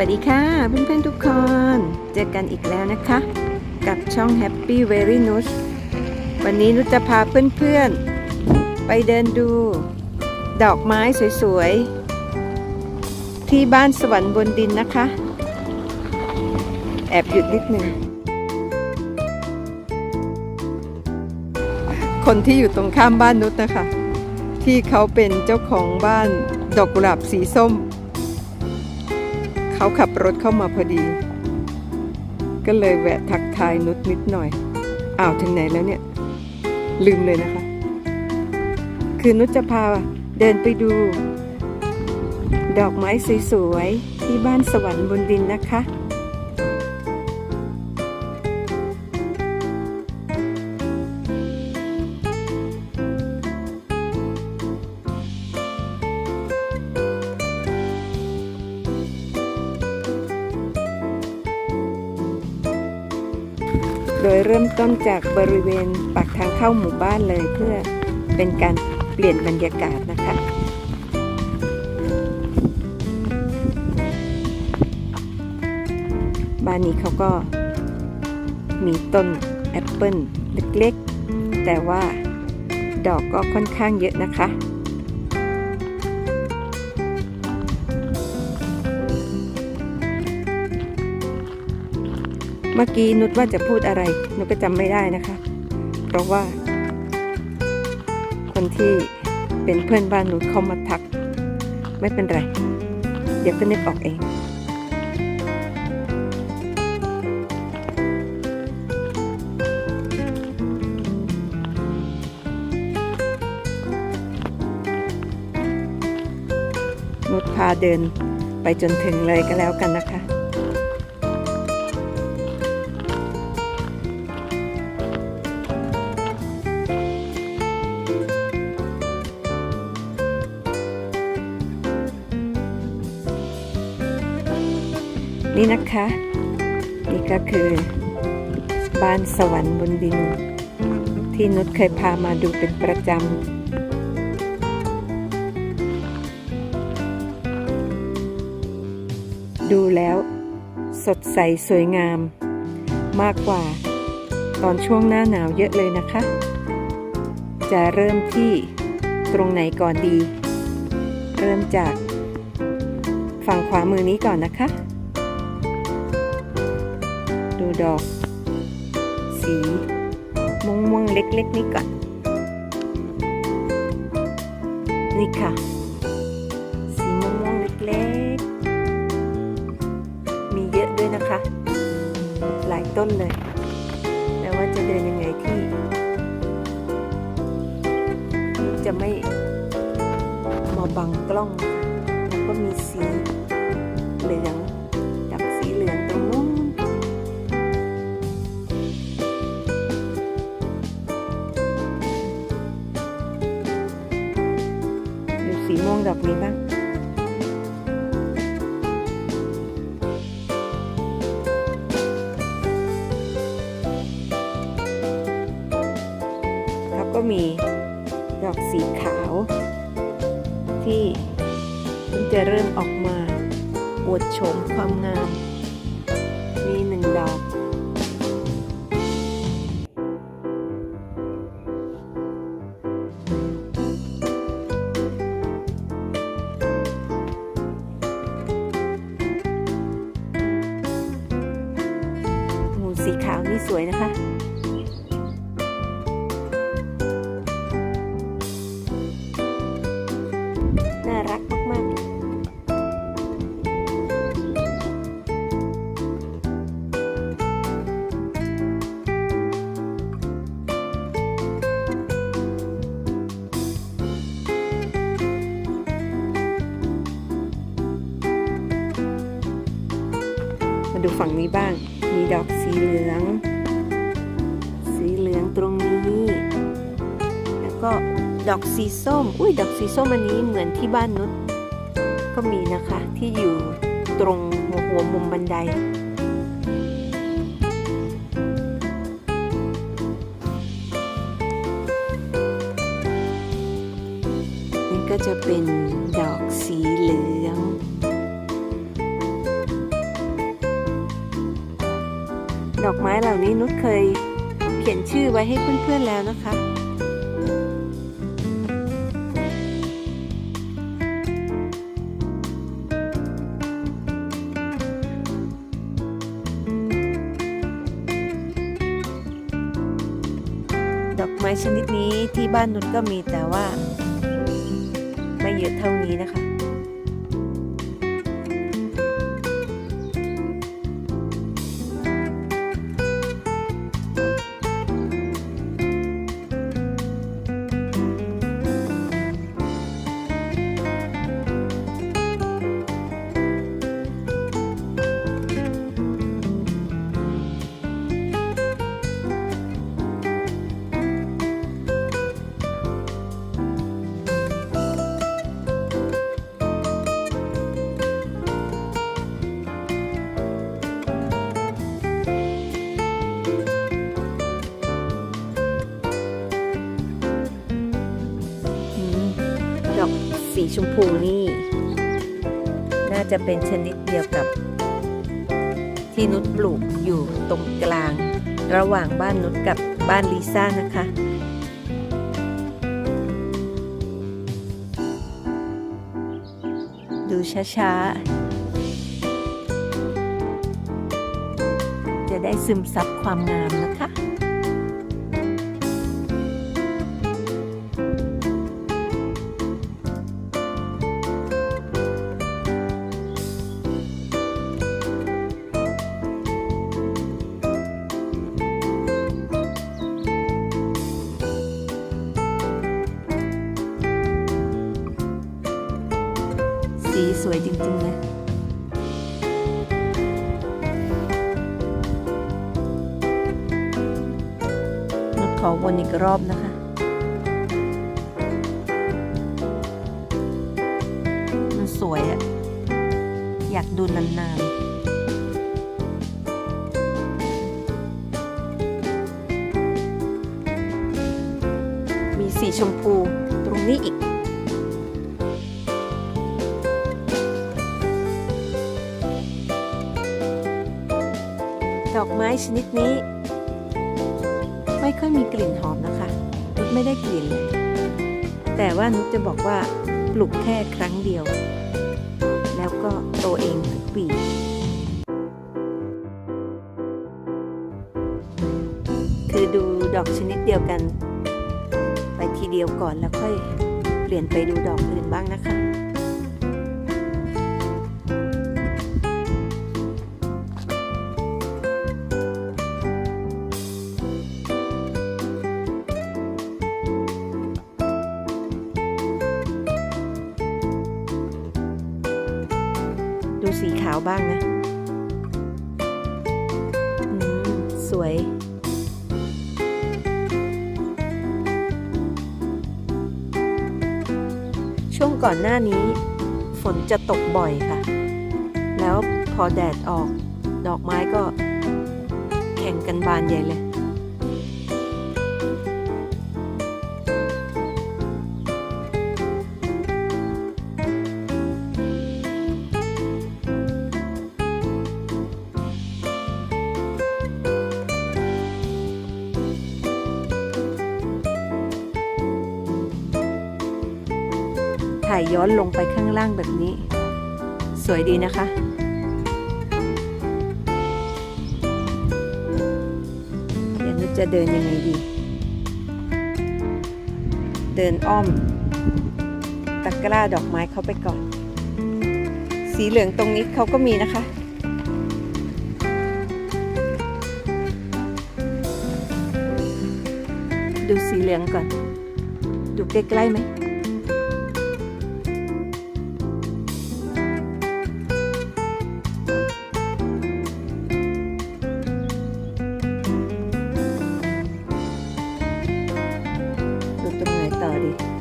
วัสดีค่ะ เพื่อนๆทุกคน เจอกันอีกแล้วนะคะ กับช่อง Happy Very n u s วันนี้นุชจะพาเพื่อนๆ ไปเดินดู ดอกไม้สวยๆ ที่บ้านสวรรค์บนดินนะคะ แอบหยุดนิดหนึ่ง คนที่อยู่ตรงข้ามบ้านนุชนะคะ ที่เขาเป็นเจ้าของบ้านดอกกุหลาบสีส้ม เขาขับรถเข้ามาพอดี ก็เลยแวะทักทายนุชนิดหน่อย อ้าวถึงไหนแล้วเนี่ย ลืมเลยนะคะ คือนุชจะพาเดินไปดู ดอกไม้สวยๆที่บ้านสวรรค์บนดินนะคะ ดยเริ่มต้นจากบริเวณปากทางเข้าหมู่บ้านเลยเพื่อเป็นการเปลี่ยนบรรยากาศนะคะบ้านนี้เขาก็มีต้นแอปเปิลเล็กๆ แต่ว่าดอกก็ค่อนข้างเยอะนะคะ เมื่อกี้นุชว่าจะพูดอะไร นุชก็จำไม่ได้นะคะ เพราะว่า คนที่เป็นเพื่อนบ้านนุชเขามาทัก ไม่เป็นไร เดี๋ยวก็นึกออกเอง นุชพาเดินไปจนถึงเลยก็แล้วกันนะคะ นี่นะคะ นี่ก็คือบ้านสวรรค์บนดิน ที่นุชเคยพามาดูเป็นประจำดูแล้วสดใสสวยงาม มากกว่าตอนช่วงหน้าหนาวเยอะเลยนะคะ จะเริ่มที่ตรงไหนก่อนดี เริ่มจากฝั่งขวามือนี้ก่อนนะคะ ดูดอก สีม่วงม่วงๆเล็ก ๆ นี่ก่อน นี่ค่ะ สีม่วงม่วงๆเล็ก ๆ มีเยอะด้วยนะคะ หลายต้นเลยแต่ว่าจะเดินยังไงที่จะไม่มาบังกล้อง แล้วก็มีสีเหลือง ดูสีม่วง สวยนะคะ มาดูฝั่งนี้บ้าง มีดอกสีเหลือง สีเหลืองตรงนี้ แล้วก็ดอกสีส้ม อุ้ยดอกสีส้มอันนี้เหมือนที่บ้านนุชก็มีนะคะที่อยู่ตรงหัวหัวมุมบันได เหล่านี้นุชเคยเขียนชื่อไว้ให้เพื่อนๆแล้วนะคะดอกไม้ชนิดนี้ที่บ้านนุชก็มีแต่ว่า ไม่เยอะเท่านี้นะคะ ชมพูนี่ น่าจะเป็นชนิดเดียวกับที่นุชปลูกอยู่ตรงกลาง ระหว่างบ้านนุชกับบ้านลิซ่านะคะดูช้าๆ จะได้ซึมซับความงามนะคะ อีกรอบนะคะ มันสวยอะอยากดูนานๆมีสีชมพูตรงนี้อีก ดอกไม้ชนิดนี้ ค่อยมีกลิ่นหอมนะคะนุชไม่ได้กลิ่นเลย แต่ว่านุชจะบอกว่าปลูกแค่ครั้งเดียว แล้วก็โตเองทุกปีคือดูดอกชนิดเดียวกัน ไปทีเดียวก่อนแล้วค่อยเปลี่ยนไปดูดอกอื่นบ้างนะคะ บ้างนะสวย ช่วงก่อนหน้านี้ ฝนจะตกบ่อยค่ะ แล้วพอแดดออก ดอกไม้ก็แข่งกันบานใหญ่เลย ย้อนลงไปข้างล่างแบบนี้ สวยดีนะคะ เดี๋ยวนุชจะเดินยังไงดี เดินอ้อม ตะกร้าดอกไม้เขาไปก่อน สีเหลืองตรงนี้เขาก็มีนะคะดูสีเหลืองก่อน ดูใกล้ๆไหม ต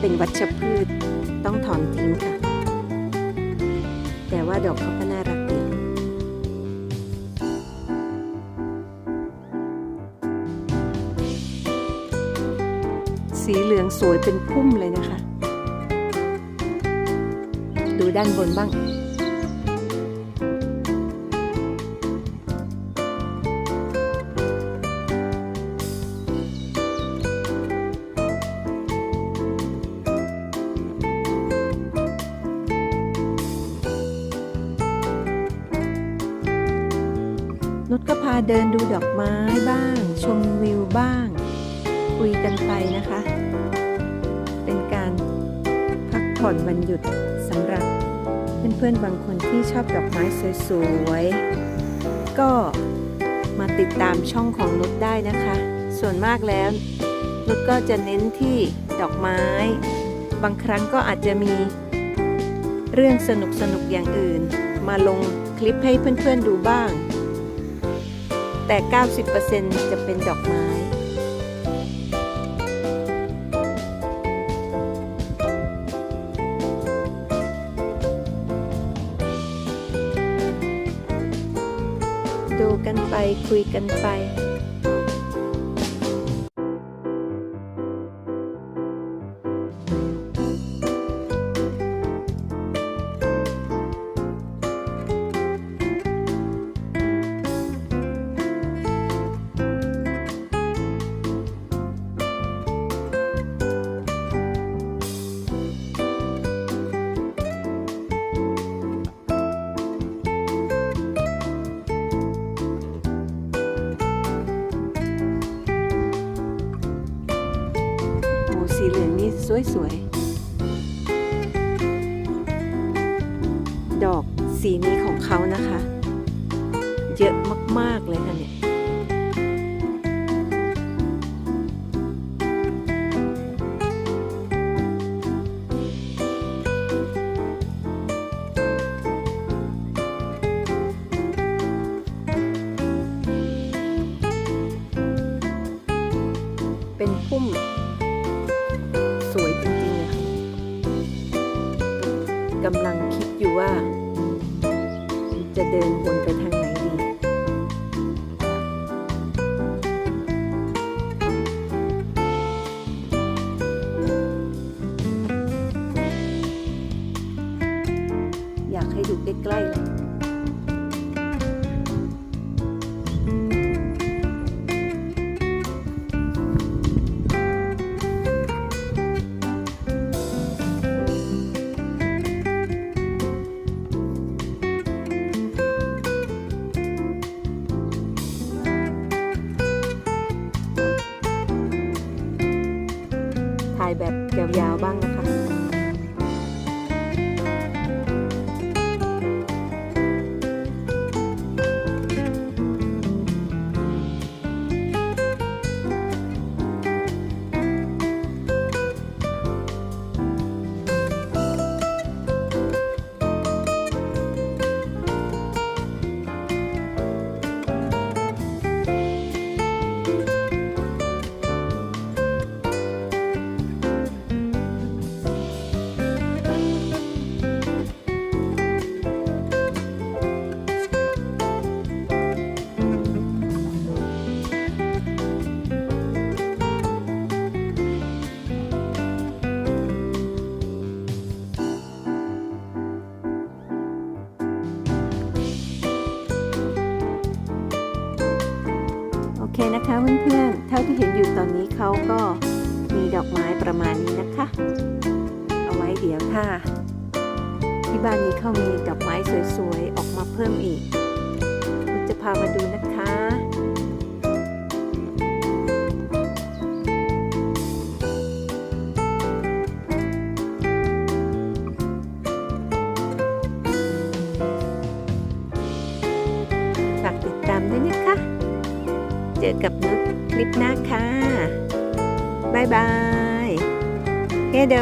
เป็นวัชพืชต้องถอนทิ้งค่ะ แต่ว่าดอกเขาก็น่ารักดีสีเหลืองสวยเป็นพุ่มเลยนะคะ ดูด้านบนบ้าง นุชก็พาเดินดูดอกไม้บ้าง ชมวิวบ้าง คุยกันไปนะคะ เป็นการพักผ่อนวันหยุดสำหรับเพื่อนๆบางคนที่ชอบดอกไม้สวยๆ ก็มาติดตามช่องของนุชได้นะคะ ส่วนมากแล้วนุชก็จะเน้นที่ดอกไม้ บางครั้งก็อาจจะมีเรื่องสนุกๆอย่างอื่น มาลงคลิปให้เพื่อนๆดูบ้าง แต่ 90%จะเป็นดอกไม้ดูกันไปคุยกันไป สวยๆ จ เคนะคะเพื่อนๆ เท่าที่เห็นอยู่ตอนนี้เขาก็มีดอกไม้ประมาณนี้นะคะ เอาไว้เดี๋ยวถ้า ที่บ้านนี้เขามีดอกไม้สวยๆ ออกมาเพิ่มอีกเราจะพามาดูนะคะฝากติดตามด้วยนะคะ อกับนุชคลิปหน้าค่ะ บ๊ายบาย เฮโด